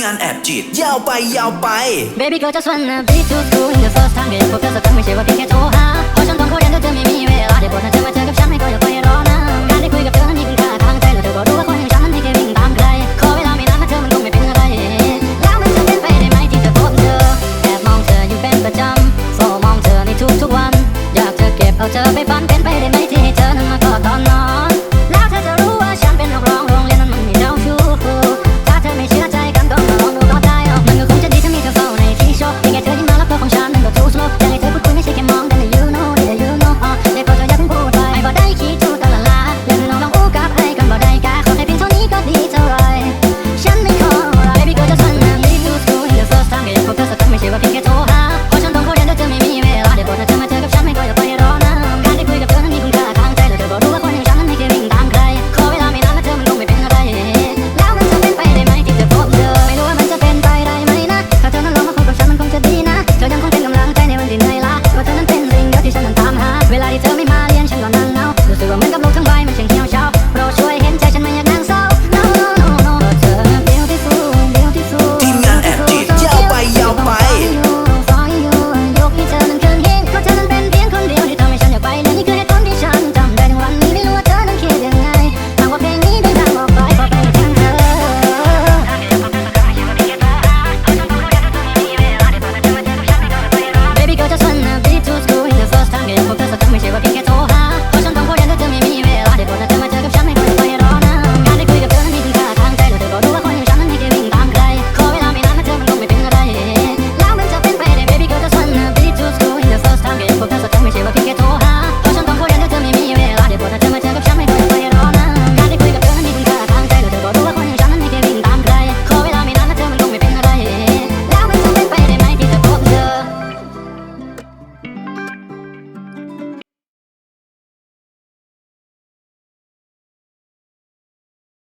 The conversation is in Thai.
งานแอบจีบยาวไปยาวไป Baby girl just wanna be too cool in the first time เรียนพวกเธอสักครั้งไม่ใช่ว่าเพียงแค่โทรหาเน